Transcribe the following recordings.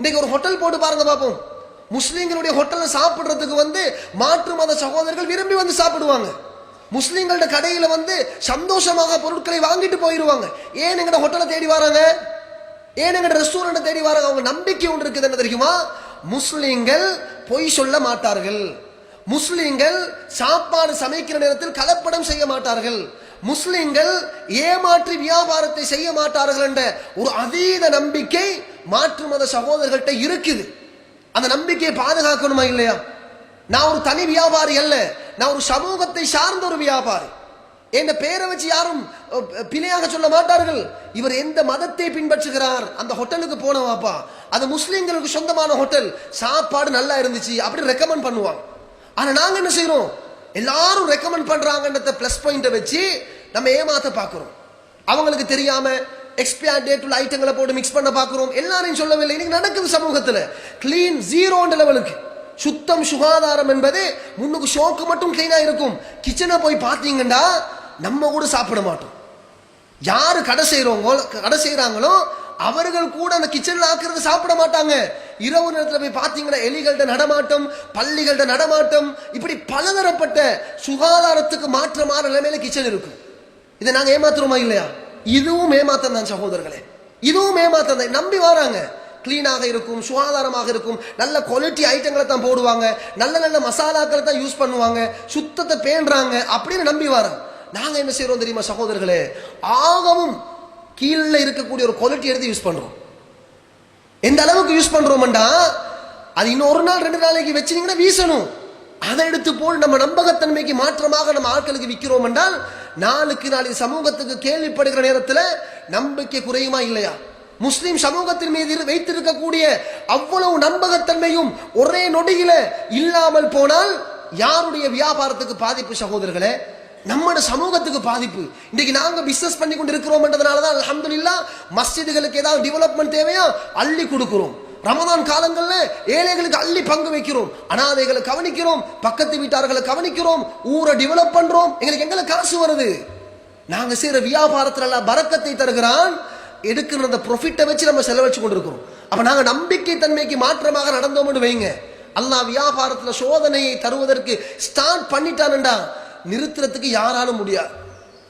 இன்றைக்கு ஒரு ஹோட்டல் போட்டு பாருங்க பார்ப்போம் முஸ்லீம்களுடைய ஹோட்டலில் சாப்பிட்றதுக்கு வந்து மாற்று மத சகோதரர்கள் விரும்பி வந்து சாப்பிடுவாங்க. முஸ்லீம்களோட கடையில் வந்து சந்தோஷமாக பொருட்களை வாங்கிட்டு போயிடுவாங்க ஏன் எங்கட ஹோட்டலை தேடி வராங்க? ஏன் எங்கட ரெஸ்டாரண்ட் தேடி வராங்க? அவங்க நம்பிக்கை ஒன்று இருக்குது என்ன தெரியுமா? முஸ்லீம்கள் பொய் சொல்ல மாட்டார்கள். முஸ்லீம்கள் சாப்பாடு சமைக்கிற நேரத்தில் கலப்படம் செய்ய மாட்டார்கள். முஸ்லிம்கள் ஏமாற்றி வியாபாரத்தை செய்ய மாட்டார்கள் என்ற ஒரு அதீத நம்பிக்கை மாற்று மத சகோதரர்கள்ட்ட இருக்குது. அந்த நம்பிக்கையை பாதுகாக்கணுமா இல்லையா? நான் ஒரு தனி வியாபாரி அல்ல. நான் ஒரு சமூகத்தை சார்ந்த ஒரு வியாபாரி. என் பேரை வச்சு யாரும் பிழையாக சொல்ல மாட்டார்கள். இவர் எந்த மதத்தை பின்பற்றுகிறார்? அந்த ஹோட்டலுக்கு போனவாப்பா. அது முஸ்லீம்களுக்கு சொந்தமான ஹோட்டல். சாப்பாடு நல்லா இருந்துச்சு. அப்படி ரெக்கமெண்ட் பண்ணுவாங்க. ஆனா நாங்க என்ன செய்யறோம் எல்லாரும் ரெக்கமெண்ட் பண்றாங்கன்றத பிளஸ் பாயிண்ட வச்சு நம்ம ஏமாத்த பார்க்குறோம் அவங்களுக்கு தெரியாம எக்ஸ்பயர் டேட் உள்ள ஐட்டங்களை போட்டு மிக்ஸ் பண்ண பார்க்கிறோம் எல்லாரையும் சொல்லவில்லை. இன்னைக்கு நடக்குது சமூகத்துல. கிளீன் ஜீரோன்ற லெவலுக்கு சுத்தம் சுகாதாரம் என்பது முன்னுக்கு ஷோக்கு மட்டும் கிளீனா இருக்கும். கிச்சனை போய் பார்த்தீங்கன்னா நம்ம கூட சாப்பிட மாட்டோம். யாரு கடை செய்யறவங்க கடை செய்யறாங்களோ அவர்கள் கூட அந்த கிச்சன்ல ஆக்குறது சாப்பிட மாட்டாங்க. இரவு நேரத்தில் போய் பார்த்தீங்கன்னா எலிகள்ட நடமாட்டம் பள்ளிகள்ட நடமாட்டம் இப்படி பலதரப்பட்ட சுகாதாரத்துக்கு மாற்றமான நிலைமையில கிச்சன் இருக்கும். இதை நாங்கள் ஏமாத்துறோமா இல்லையா? இதுவும் ஏமாத்தம் தான் சகோதரர்களே. இதுவும் ஏமாத்தம் தான் நம்பி வராங்க. கிளீனாக இருக்கும் சுகாதாரமாக இருக்கும் நல்ல குவாலிட்டி ஐட்டங்களை தான் போடுவாங்க நல்ல நல்ல மசாலாக்களை தான் யூஸ் பண்ணுவாங்க சுத்தத்தை பேணுறாங்க அப்படின்னு நம்பி வராங்க. நாங்கள் என்ன செய்கிறோம் தெரியுமா சகோதரர்களே? ஆகவும் கீழே இருக்கக்கூடிய ஒரு குவாலிட்டி எடுத்து யூஸ் பண்ணுறோம் எந்த அளவுக்கு யூஸ் பண்றோம்டா அது இன்னும் ஒரு நாள் ரெண்டு நாளைக்கு வச்சிருந்தீங்கன்னா வீசணும். அதை எடுத்து போல் நம்ம நம்பகத்தன்மைக்கு மாற்றமாக நம்ம ஆட்களுக்கு விற்கிறோம் என்றால் நாளுக்கு நாளைக்கு சமூகத்துக்கு கேள்விப்படுகிற நேரத்தில் நம்பிக்கை குறையுமா இல்லையா? முஸ்லிம் சமூகத்தின் மீது வைத்திருக்கக்கூடிய அவ்வளவு நம்பகத்தன்மையும் ஒரே நொடியில இல்லாமல் போனால் யாருடைய வியாபாரத்துக்கு பாதிப்பு சகோதரர்களே? நம்மட சமூகத்துக்கு பாதிப்பு. இன்னைக்கு நாங்க பிசினஸ் பண்ணி கொண்டு இருக்கிறோம்ன்றதுனால தான் அல்ஹம்துலில்லாஹ் மஸ்ஜிதுகளுக்கு ஏதாவது டெவலப்மெண்ட் தேவையா? அள்ளி கொடுக்கிறோம். ரமதான் காலங்கள்ல ஏழைகளுக்கு அள்ளி பங்கு வைக்கிறோம். அனாதைகளை கவனிக்கிறோம். பக்கத்து வீட்டார்களை கவனிக்கிறோம். ஊரை டெவலப் பண்றோம். எங்களுக்கு எங்களை காசு வருது. நாங்க செய்யற வியாபாரத்துல எல்லாம் பறக்கத்தை தருகிறான். எடுக்கிற அந்த ப்ரொஃபிட்டை வச்சு நம்ம செலவழிச்சு கொண்டிருக்கிறோம். அப்ப நாங்க நம்பிக்கை தன்மைக்கு மாற்றமாக நடந்தோம்னு வைங்க. அல்லாஹ் வியாபாரத்துல சோதனையை தருவதற்கு ஸ்டார்ட் பண்ணிட்டான்டா. நிறுத்துறதுக்கு யாராலும் முடியாது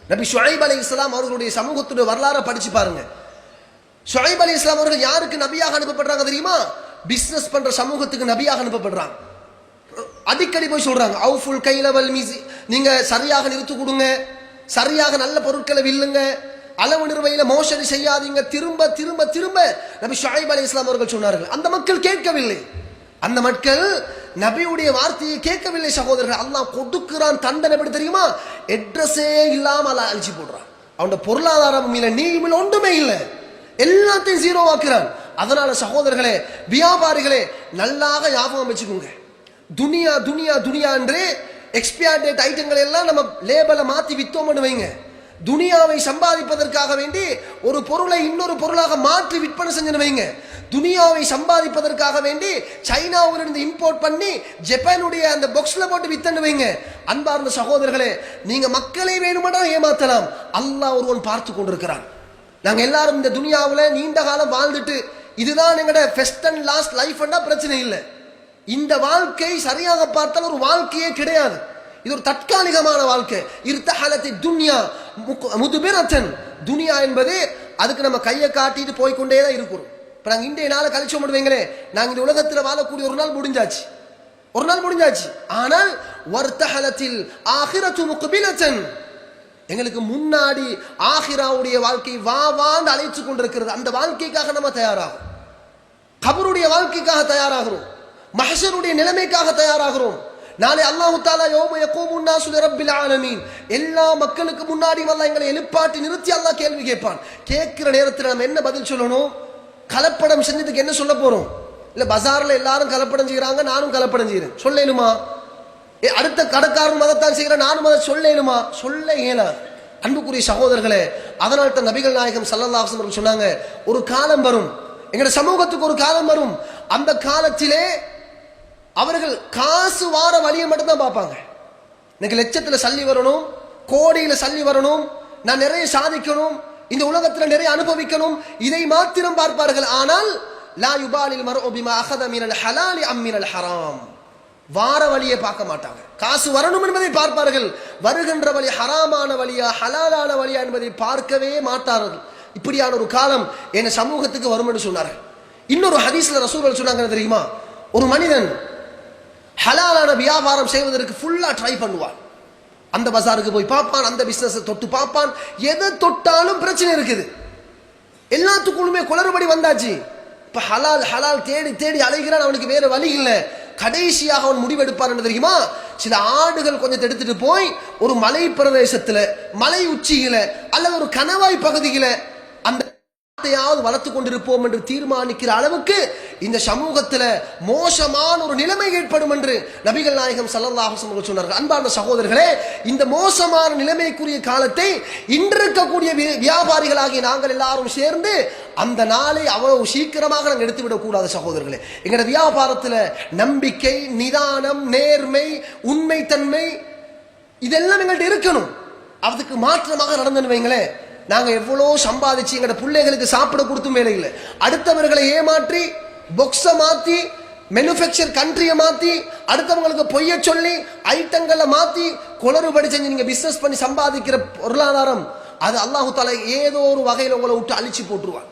நபி ஷுஐப் அலி இஸ்லாம் அவர்களுடைய சமூகத்துடைய வரலாறை படிச்சு பாருங்க. ஷுஐப் அலி இஸ்லாம் அவர்கள் யாருக்கு நபியாக அனுப்பப்படுறாங்க தெரியுமா? பிசினஸ் பண்ற சமூகத்துக்கு நபியாக அனுப்பப்படுறாங்க. அடிக்கடி போய் சொல்றாங்க அவுஃபுல் கைலவல் மீசி நீங்க சரியாக நிறுத்து கொடுங்க சரியாக நல்ல பொருட்களை வில்லுங்க அளவு நிறுவையில மோசடி செய்யாதீங்க திரும்ப திரும்ப திரும்ப நபி ஷுஐப் அலி இஸ்லாம் அவர்கள் சொன்னார்கள். அந்த மக்கள் கேட்கவில்லை. அந்த மக்கள் நபியுடைய வார்த்தையை கேட்கவில்லை சகோதரர்கள். அல்லாஹ் கொடுக்கிறான் தண்டனை எப்படி தெரியுமா? அட்ரஸே இல்லாம அல்ல அழிச்சு போடுறான். அவனோட பொருளாதாரம் இல்லை நீ ஒன்றுமே இல்லை. எல்லாத்தையும் ஜீரோவாக்குறான் அதனால சகோதரர்களே வியாபாரிகளே நல்லாக ஞாபகம் வச்சுக்கோங்க. துனியா துனியா துனியா என்று எக்ஸ்பயர் டேட் ஐட்டங்கள் எல்லாம் நம்ம லேபலை மாத்தி வித்தோம்னு வைங்க. துனியாவை சம்பாதிப்பதற்காக வேண்டி ஒரு பொருளை இன்னொரு பொருளாக மாற்றி விற்பனை செஞ்சு வைங்க. துனியாவை சம்பாதிப்பதற்காக வேண்டி சைனாவிலிருந்து இம்போர்ட் பண்ணி ஜப்பானுடைய அந்த பாக்ஸ்ல போட்டு வித்தன்னு வைங்க. அன்பார்ந்த சகோதரர்களே நீங்க மக்களை வேணுமென்றா ஏமாத்தலாம். அல்லாஹ் ஒருவன் பார்த்து கொண்டிருக்கிறான். நாங்கள் எல்லாரும் இந்த துனியாவில் நீண்ட காலம் வாழ்ந்துட்டு இதுதான் எங்களோட ஃபெஸ்ட் அண்ட் லாஸ்ட் லைஃப்னா பிரச்சனை இல்லை. இந்த வாழ்க்கை சரியாக பார்த்தால் ஒரு வாழ்க்கையே கிடையாது. இது ஒரு தற்காலிகமான வாழ்க்கை. இருத்தஹலத்தை துன்யா முதுபிரத்தன். துனியா என்பது அதுக்கு நம்ம கையை காட்டிட்டு போய்க்கொண்டே தான் இருக்கிறோம். இப்போ நாங்கள் இன்றைய நாளை கழிச்சு முடிவீங்களே நாங்கள் இந்த உலகத்தில் வாழக்கூடிய ஒரு நாள் முடிஞ்சாச்சு. ஒரு நாள் முடிஞ்சாச்சு. ஆனால் வர்த்தகலத்தில் ஆகிரத்து முகபிலத்தன். எங்களுக்கு முன்னாடி ஆஹிராவுடைய வாழ்க்கை வா வான்னு அழைத்து கொண்டிருக்கிறது. அந்த வாழ்க்கைக்காக நம்ம தயாராகும் கபருடைய வாழ்க்கைக்காக தயாராகிறோம். மஹஷருடைய நிலைமைக்காக தயாராகிறோம். நாளை அல்லாஹு தாலா யோம யகூமுன் நாசு ஆலமீன். எல்லா மக்களுக்கு முன்னாடி அல்லாஹ் எங்களை எழுப்பாட்டி நிறுத்தி அல்லாஹ் கேள்வி கேட்பான். கேட்கிற நேரத்தில் நம்ம என்ன பதில் சொல்லணும்? கலப்படம் செஞ்சதுக்கு என்ன சொல்ல போறோம்? இல்ல பசாரில் எல்லாரும் கலப்படம் செய்கிறாங்க நானும் கலப்படம் செய்கிறேன் சொல்லலுமா? அடுத்த கடைக்காரன் மதத்தான் செய்கிறேன் நானும் அதை சொல்லலுமா? சொல்ல இயலாது அன்புக்குரிய சகோதரர்களே அதனால் தான் நபிகள் நாயகம் சல்லல்லாஹு அவர்கள் சொன்னாங்க ஒரு காலம் வரும் எங்கட சமூகத்துக்கு ஒரு காலம் வரும் அந்த காலத்திலே அவர்கள் காசு வார வழியை மட்டும்தான் பார்ப்பாங்க. எனக்கு லட்சத்தில் சல்லி வரணும் கோடியில சல்லி வரணும் நான் நிறைய சாதிக்கணும் இந்த உலகத்துல நிறைய அனுபவிக்கணும். இதை மாத்திரம் பார்ப்பார்கள். ஆனால் லா யுபாலில் மர்உ பிமா அகத மீனல் ஹலாலி அம்மினல் ஹராம். வார வழியை பார்க்க மாட்டாங்க. காசு வரணும் என்பதை பார்ப்பார்கள். வருகின்ற வழி ஹராமான வழியா ஹலாலான வழியா என்பதை பார்க்கவே மாட்டார்கள். இப்படியான ஒரு காலம் என் சமூகத்துக்கு வரும் என்று சொன்னார்கள். இன்னொரு ஹதீஸ்ல ரசூல் சொன்னாங்க தெரியுமா? ஒரு மனிதன் ஹலாலான வியாபாரம் செய்வதற்கு ஃபுல்லா ட்ரை பண்ணுவான். அந்த பசாருக்கு போய் பார்ப்பான் அந்த பிஸ்னஸை தொட்டு பார்ப்பான். எதை தொட்டாலும் பிரச்சனை இருக்குது. எல்லாத்துக்குள்ளுமே குளறுபடி வந்தாச்சு. இப்போ ஹலால் ஹலால் தேடி தேடி அலைகிறான் அவனுக்கு வேற வழி இல்லை. கடைசியாக அவன் முடிவெடுப்பான் என்ன தெரியுமா? சில ஆடுகள் கொஞ்சம் எடுத்துட்டு போய் ஒரு மலை பிரதேசத்தில் மலை உச்சியில அல்லது ஒரு கணவாய் பகுதியில அந்த யாவது வளர்த்து கொண்டிருப்போம் என்று தீர்மானிக்கிற அளவுக்கு இந்த சமூகத்துல மோசமான ஒரு நிலைமை ஏற்படும் என்று நபிகள் நாயகம் ஸல்லல்லாஹு சொன்னார்கள். அன்பான சகோதரர்களே இந்த மோசமான நிலைமைக்குரிய காலத்தை இன்றிருக்கக்கூடிய வியாபாரிகளாகிய நாங்கள் எல்லாரும் சேர்ந்து அந்த நாளை அவ்வளவு சீக்கிரமாக நாங்கள் எடுத்துவிடக் கூடாது சகோதரர்களே. எங்களோட வியாபாரத்துல நம்பிக்கை நிதானம் நேர்மை உண்மைத்தன்மை இதெல்லாம் எங்கள்கிட்ட இருக்கணும். அதுக்கு மாற்றமாக நடந்தன்னு வைங்களேன். நாங்கள் எவ்வளோ சம்பாதிச்சு எங்களோட பிள்ளைகளுக்கு சாப்பிட கொடுத்தும் வேலை இல்லை அடுத்தவர்களை ஏமாற்றி பொக்ஸை மாற்றி மேனுஃபேக்சர் கண்ட்ரியை மாற்றி அடுத்தவங்களுக்கு பொய்ய சொல்லி ஐட்டங்களை மாற்றி குளறுபடி செஞ்சு நீங்கள் பிஸ்னஸ் பண்ணி சம்பாதிக்கிற பொருளாதாரம் அது அல்லாஹு தாலா ஏதோ ஒரு வகையில் உங்களை விட்டு அழிச்சு போட்டுருவான்.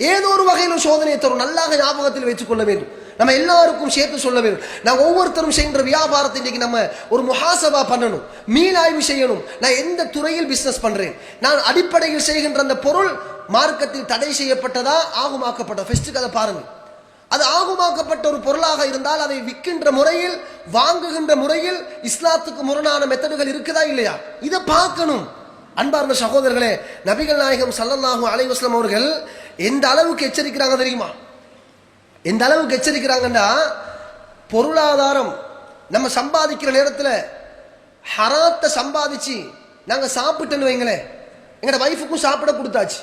ஏதோ ஒரு வகையில் சோதனையை தரும். நல்லாக ஞாபகத்தில் வைத்துக் கொள்ள வேண்டும். நம்ம எல்லாருக்கும் சேர்த்து சொல்ல வேண்டும். நான் ஒவ்வொருத்தரும் செய்கின்ற வியாபாரத்தை இன்னைக்கு நம்ம ஒரு முகாசபா பண்ணணும். மீளாய்வு செய்யணும். நான் எந்த துறையில் பிஸ்னஸ் பண்றேன்? நான் அடிப்படையில் செய்கின்ற அந்த பொருள் மார்க்கத்தில் தடை செய்யப்பட்டதா ஆகுமாக்கப்பட்டதா ஃபெஸ்ட்டுக்கு அதை பாருங்க. அது ஆகுமாக்கப்பட்ட ஒரு பொருளாக இருந்தால் அதை விற்கின்ற முறையில் வாங்குகின்ற முறையில் இஸ்லாத்துக்கு முரணான மெத்தடுகள் இருக்குதா இல்லையா? இதை பார்க்கணும். அன்பார்ந்த சகோதரர்களே நபிகள் நாயகம் ஸல்லல்லாஹு அலைஹி அவர்கள் எந்த அளவுக்கு எச்சரிக்கிறாங்க தெரியுமா? எந்த அளவுக்கு எச்சரிக்கிறாங்கன்னா பொருளாதாரம் நம்ம சம்பாதிக்கிற நேரத்தில் ஹராத்தை சம்பாதிச்சு நாங்கள் சாப்பிட்டேன்னு வைங்களேன் எங்களோட வைஃபுக்கும் சாப்பிட கொடுத்தாச்சு.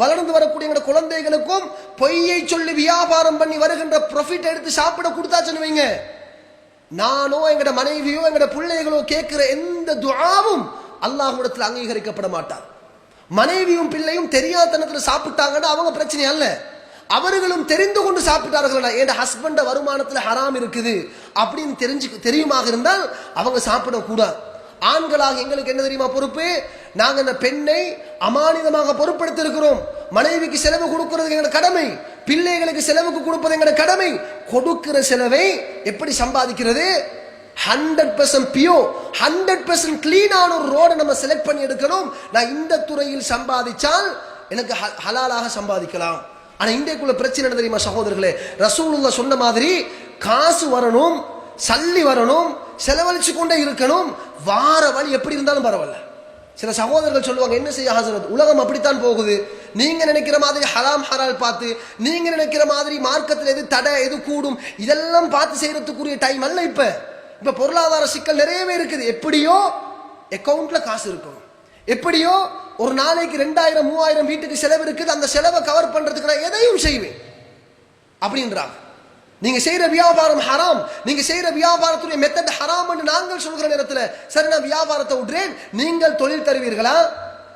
வளர்ந்து வரக்கூடிய எங்கட குழந்தைகளுக்கும் பொய்யை சொல்லி வியாபாரம் பண்ணி வருகின்ற ப்ரொஃபிட் எடுத்து சாப்பிட கொடுத்தாச்சுன்னு வைங்க. நானோ எங்கட மனைவியோ எங்கட பிள்ளைகளோ கேட்கிற எந்த துவாவும் அல்லாஹுடத்தில் அங்கீகரிக்கப்பட மாட்டார் மனைவியும் பிள்ளையும் தெரியாதனத்தில் சாப்பிட்டாங்கன்னா அவங்க பிரச்சனை அல்ல. அவர்களும் தெரிந்து கொண்டு சாப்பிட்டார்கள் என் ஹஸ்பண்ட வருமானத்துல ஹராம் இருக்குது? அப்படின்னு தெரிஞ்சு தெரியுமாக இருந்தால் அவங்க சாப்பிடக்கூடாது ஆண்களாக எங்களுக்கு என்ன தெரியுமா பொறுப்பு? நாங்க இந்த பெண்ணை அமானிதமாக பொறுப்படுத்திருக்கிறோம் மனைவிக்கு செலவு கொடுக்கிறது எங்களோட கடமை. பிள்ளைகளுக்கு செலவுக்கு கொடுப்பது எங்களோட கடமை. கொடுக்கிற செலவை எப்படி சம்பாதிக்கிறது? ஹண்ட்ரட் பெர்சன்ட் பியோ ஹண்ட்ரட் பெர்சன்ட் கிளீனான ஒரு ரோடை நம்ம செலக்ட் பண்ணி எடுக்கணும். நான் இந்த துறையில் சம்பாதிச்சால் எனக்கு ஹலாலாக சம்பாதிக்கலாம். ஆனா இந்தியாக்குள்ள பிரச்சனை தெரியுமா சகோதரர்களே? ரசூலுல்லா சொன்ன மாதிரி காசு வரணும் சல்லி வரணும் செலவழிச்சு கொண்டே இருக்கணும் வார வழி எப்படி இருந்தாலும் பரவாயில்ல. சில சகோதரர்கள் சொல்லுவாங்க என்ன செய்ய ஹசரத்? உலகம் அப்படித்தான் போகுது. நீங்க நினைக்கிற மாதிரி ஹராம் ஹலால் பார்த்து நீங்க நினைக்கிற மாதிரி மார்க்கத்தில் எது தடை எது கூடும் இதெல்லாம் பார்த்து செய்யறதுக்குரிய டைம் அல்ல இப்ப. இப்ப பொருளாதார சிக்கல் நிறையவே இருக்குது. எப்படியோ அக்கௌண்ட்ல காசு இருக்கும் எப்படியோ ஒரு நாளைக்கு ரெண்டாயிரம் மூவாயிரம் வீட்டுக்கு செலவு இருக்குது அந்த செலவை கவர் பண்றதுக்கு நான் எதையும் செய்வேன். அப்படின்றாங்க. நீங்க செய்யற வியாபாரம் ஹராம். நீங்க செய்யற வியாபாரத்துடைய மெத்தட் ஹராம் நாங்கள் சொல்கிற நேரத்தில் சரி நான் வியாபாரத்தை விடுறேன். நீங்கள் தொழில் தருவீர்களா?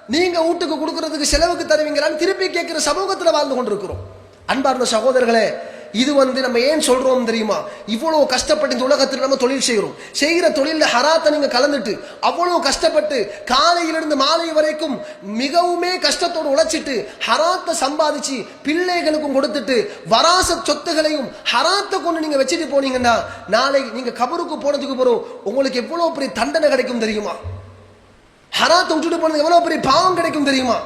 நீங்க வீட்டுக்கு கொடுக்கறதுக்கு செலவுக்கு தருவீங்களான்னு திருப்பி கேட்கிற சமூகத்தில் வாழ்ந்து கொண்டிருக்கிறோம். அன்பார்ந்த சகோதரர்களே இது வந்து நம்ம ஏன் சொல்றோம் தெரியுமா? இவ்வளவு கஷ்டப்பட்டு இந்த உலகத்தில் நம்ம தொழில் செய்கிறோம் செய்கிற தொழில ஹராத்தை நீங்க கலந்துட்டு அவ்வளவு கஷ்டப்பட்டு காலையிலிருந்து மாலை வரைக்கும் மிகவுமே கஷ்டத்தோடு உழைச்சிட்டு ஹராத்தை சம்பாதிச்சு பிள்ளைகளுக்கும் கொடுத்துட்டு வராச சொத்துகளையும் ஹராத்தை கொண்டு நீங்க வச்சுட்டு போனீங்கன்னா நாளை நீங்க கபருக்கு போனதுக்கு பிறகு உங்களுக்கு எவ்வளவு பெரிய தண்டனை கிடைக்கும் தெரியுமா? ஹராத்தை விட்டுட்டு போனது எவ்வளவு பெரிய பாவம் கிடைக்கும் தெரியுமா?